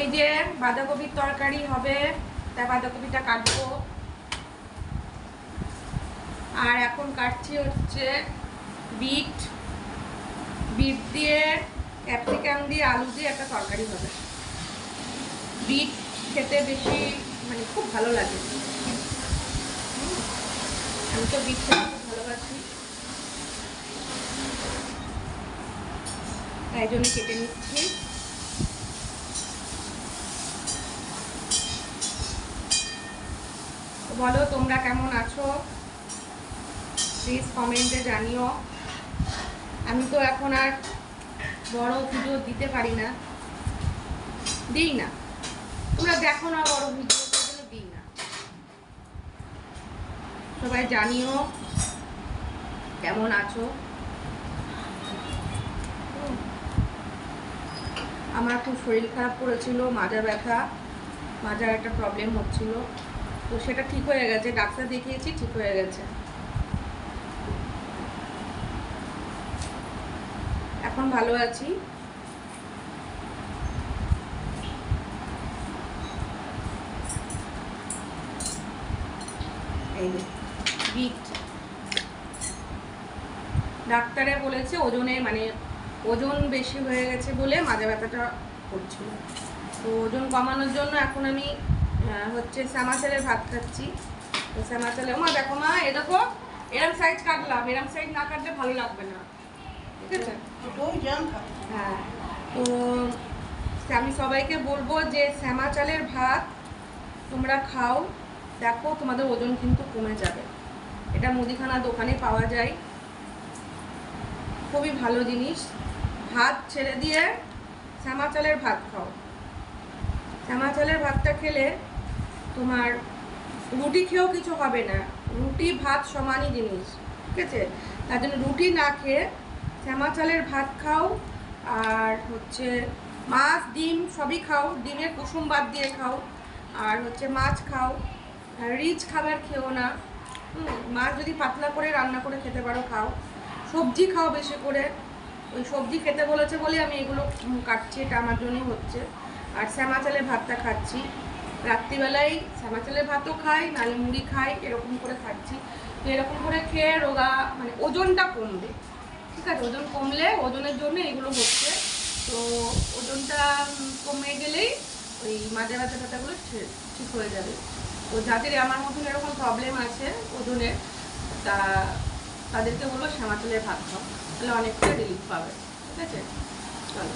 এই যে বাঁধাকপির তরকারি হবে, তা বাঁধাকপিটা কাটবো। আর এখন কাটছি হচ্ছে বিট। বিট দিয়ে ক্যাপসিকাম দিয়ে আলু দিয়ে একটা তরকারি হবে। বিট খেতে বেশি মানে খুব ভালো লাগে। আমি তো বিট খেতে ভালোবাসি তাই জন্য কেটে নিচ্ছি। বলো, তোমরা কেমন আছো? প্লিজ কমেন্টে জানিও। আমি তো এখন আর বড় ভিডিও দিতে পারি না। দিই না। তোমরা দেখো না বড় ভিডিও দিই না। সবাই জানিও। কেমন আছো? আমার খুব শরীর খারাপ করেছিল মাজা ব্যথা, মাজার একটা প্রবলেম হচ্ছিল। তো সেটা ঠিক হয়ে গেছে, ডাক্তার দেখিয়েছি, ঠিক হয়ে গেছে। এখন ভালো আছি। এই বিট ডাক্তারে বলেছে ওজনে মানে ওজন বেশি হয়ে গেছে বলে মাজা ব্যথাটা করছিল। তো ওজন কমানোর জন্য এখন আমি হচ্ছে শ্যামা চালের ভাত খাচ্ছি। তো শ্যামা চালের মা দেখো মা এ দেখো এরম সাইজ কাটলাম এরম সাইজ না কাটলে ভালো লাগবে না। ঠিক আছে? হ্যাঁ তো আমি সবাইকে বলব যে শ্যামা চালের ভাত তোমরা খাও দেখো তোমাদের ওজন কিন্তু কমে যাবে। এটা মুদিখানা দোকানে পাওয়া যায়। খুবই ভালো জিনিস। ভাত ছেড়ে দিয়ে শ্যামা চালের ভাত খাও। শ্যামা চালের ভাতটা খেলে তোমার রুটি খেয়েও কিছু হবে না। রুটি, ভাত সমানই জিনিস, ঠিক আছে? তার জন্য রুটি না খেয়ে শ্যামা চালের ভাত খাও আর হচ্ছে মাছ, ডিম সবই খাও। ডিমের কুসুম বাদ দিয়ে খাও আর হচ্ছে মাছ খাও। রিচ খাবার খেও না। মাছ যদি পাতলা করে রান্না করে খেতে পারো, খাও। সবজি খাও বেশি করে। ওই সবজি খেতে বলেছে বলে আমি এগুলো কাটছি, এটা আমার জন্যই হচ্ছে। আর শ্যামা চালের ভাতটা খাচ্ছি। রাত্রিবেলায় শ্যামা চালের ভাতও খাই নালে মুড়ি খাই, এরকম করে খাচ্ছি। তো এরকম করে খেয়ে রোগা মানে ওজনটা কমবে। ঠিক আছে, ওজন কমলে ওজনের জন্য এগুলো হচ্ছে। তো ওজনটা কমে গেলেই ওই মাঝে মাঝে ঠিক- ঠিক হয়ে যাবে। তো যাদের আমার মতন এরকম প্রবলেম আছে ওজনের, তা তাদেরকে বলব শ্যামা চালের ভাত খাও তাহলে অনেকটা রিলিফ পাবে। ঠিক আছে? চলো